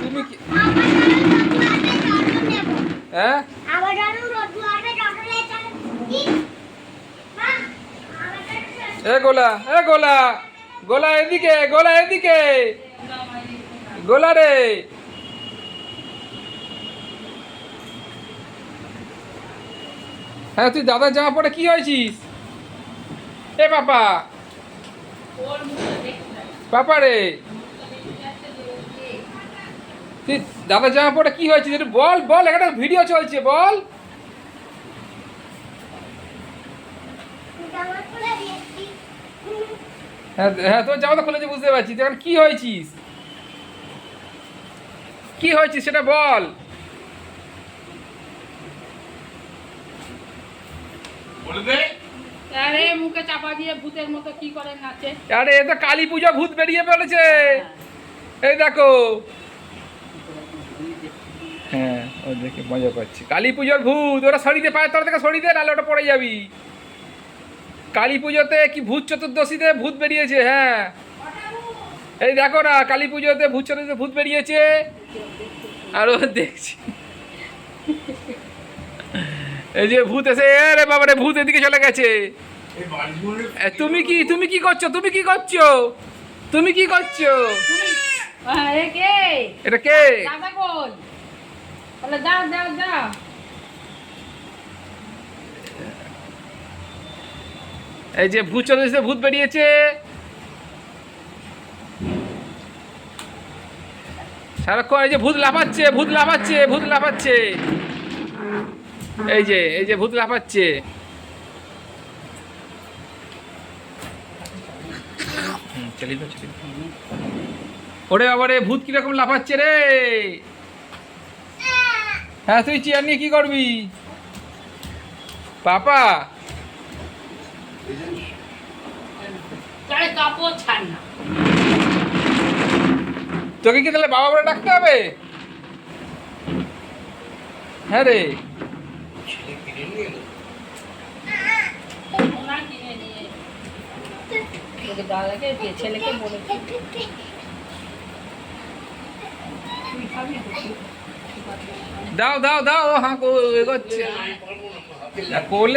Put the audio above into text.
তুমি কি হ্যাঁ? আবার রোদ্দুয়ারে জল নেব কি? মা আবার এ গোলা এ গোলা গোলা এদিকে গোলা এদিকে। গোলা রে। হ্যাঁ তুই দাদার জামা পরে কি হয়েছিস? এ পাপা পাপা রে। তুই দাদার জামা পরে কি হয়েছিস একটু বল বল, একটা ভিডিও চলছে, বল। হ্যাঁ হ্যাঁ তোর জামা তো খুলেছে, বুঝতে পারছি। তুই এখন কি হয়েছিস? কি হয়েছিস সেটা বল। আরে মুখে চাপা দিয়ে ভূতের মতো কি করে নাচে আরে এ তো কালী পুজো ভূত বেরিয়ে পড়েছে। এই দেখো। হ্যাঁ ও দেখে মজা পাচ্ছি। কালী পুজোর ভূত ওরা সরিতে পায় তোর থেকে সরিতে নাহলে ওটা পড়ে যাবি। কালী পুজোতে কি ভূত চতুর্দশীতে ভূত বেরিয়েছে? হ্যাঁ। এই দেখো না কালী পুজোতে ভূত চতুর্দশীতে ভূত বেরিয়েছে। আর ও দেখছি। এই যে ভূত এসে আরে বাবা রে ভূত এদিকে চলে গেছে। তুমি কি তুমি কি করছ তুমি কি করছ? তুমি কি করছ? এটা কে? দাদা কই বলে যাও যাও যাও এই যে ভূত চতুর্দশীতে ভূত বেরিয়েছে। সারাক্ষণ এই যে ভূত লাফাচ্ছে ভূত লাফাচ্ছে ভূত লাফাচ্ছে। এই যে এই যে ভূত লাফাচ্ছে। ওরে বাবারে ভূত কীরকম লাফাচ্ছে রে? হ্যাঁ তুই চেয়ার নিয়ে কি করবি? পাপা। তোকে কি তাহলে বাবা বলে ডাকতে হবে? হ্যাঁ রে। তোকে দাদাকে দিয়ে ছেলেকে বলে তুই খাবি তো? দাও দাও দাও ও হ্যাঁ কো- এগোচ্ছে করলে